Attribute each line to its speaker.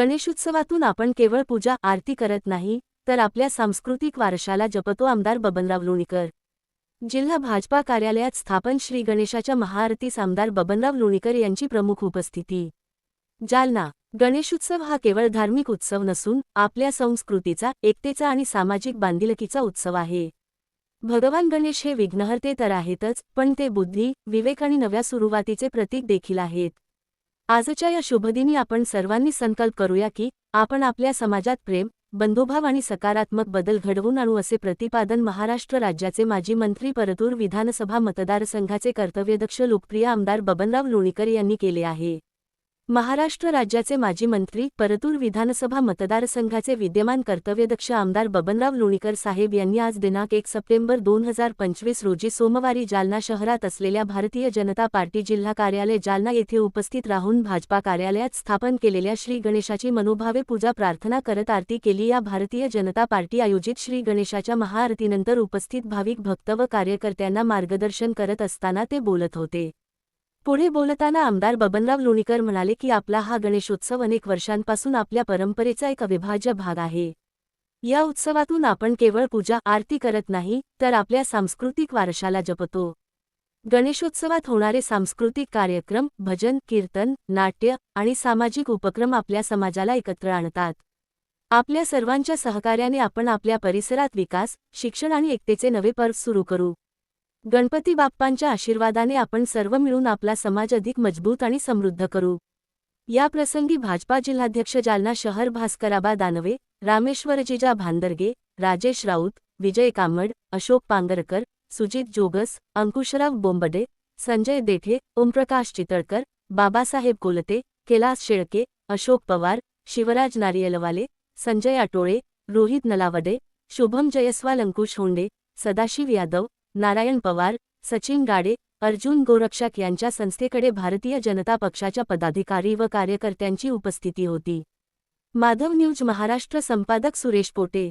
Speaker 1: गणेशोत्सवातून आपण केवळ पूजा आरती करत नाही तर आपल्या सांस्कृतिक वारशाला जपतो आमदार बबनराव लोणीकर. जिल्हा भाजपा कार्यालयात स्थापन श्री गणेशाच्या महाआरतीस आमदार बबनराव लोणीकर यांची प्रमुख उपस्थिती. जालना गणेशोत्सव हा केवळ धार्मिक उत्सव नसून आपल्या संस्कृतीचा एकतेचा आणि सामाजिक बांधिलकीचा उत्सव आहे. भगवान गणेश हे विघ्नहर्ते तर आहेतच पण ते बुद्धी विवेक आणि नव्या सुरुवातीचे प्रतीक देखील आहेत. आजच्या या शुभदिनी आपण सर्वांनी संकल्प करूया की आपण आपल्या समाजात प्रेम बंधुभाव आणि सकारात्मक बदल घडवून आणू असे प्रतिपादन महाराष्ट्र राज्याचे माजी मंत्री परतूर विधानसभा मतदारसंघाचे कर्तव्यदक्ष लोकप्रिय आमदार बबनराव लोणीकर यांनी केले आहे. महाराष्ट्र राज्याचे माजी मंत्री परतूर विधानसभा मतदारसंघाचे विद्यमान कर्तव्यदक्ष आमदार बबनराव लोणीकर साहेब यांनी आज दिनांक एक सप्टेंबर दोन हजार पंचवीस रोजी सोमवारी जालना शहरात असलेल्या भारतीय जनता पार्टी जिल्हा कार्यालय जालना येथे उपस्थित राहून भाजपा कार्यालयात स्थापन केलेल्या श्री गणेशाची मनोभावे पूजा प्रार्थना करत आरती केली. या भारतीय जनता पार्टी आयोजित श्री गणेशाच्या महाआरतीनंतर उपस्थित भाविक भक्त व कार्यकर्त्यांना मार्गदर्शन करत असताना ते बोलत होते. पुढे बोलताना आमदार बबनराव लोणीकर म्हणाले की आपला हा गणेशोत्सव अनेक वर्षांपासून आपल्या परंपरेचा एक अविभाज्य भाग आहे. या उत्सवातून आपण केवळ पूजा आरती करत नाही तर आपल्या सांस्कृतिक वारशाला जपतो. गणेशोत्सवात होणारे सांस्कृतिक कार्यक्रम भजन कीर्तन नाट्य आणि सामाजिक उपक्रम आपल्या समाजाला एकत्र आणतात. आपल्या सर्वांच्या सहकार्याने आपण आपल्या परिसरात विकास शिक्षण आणि एकतेचे नवे पर्व सुरू करू. गणपती बाप्पांच्या आशीर्वादाने आपण सर्व मिळून आपला समाज अधिक मजबूत आणि समृद्ध करू. या प्रसंगी भाजपा जिल्हाध्यक्ष जालना शहर भास्कराबा दानवे रामेश्वरजीजा भांदरगे राजेश राऊत विजय कामड अशोक पांगरकर सुजित जोगस अंकुशराव बोंबडे संजय देठे ओमप्रकाश चितळकर बाबासाहेब कोलते कैलास शेळके अशोक पवार शिवराज नारियलवाले संजय आटोळे रोहित नलावडे शुभम जयस्वाल अंकुश होंडे सदाशिव यादव नारायण पवार सचिन गाडे अर्जुन गोरक्षक यांच्या संस्थेकडे भारतीय जनता पक्षाच्या पदाधिकारी व कार्यकर्त्यांची उपस्थिती होती. माधव न्यूज महाराष्ट्र संपादक सुरेश पोटे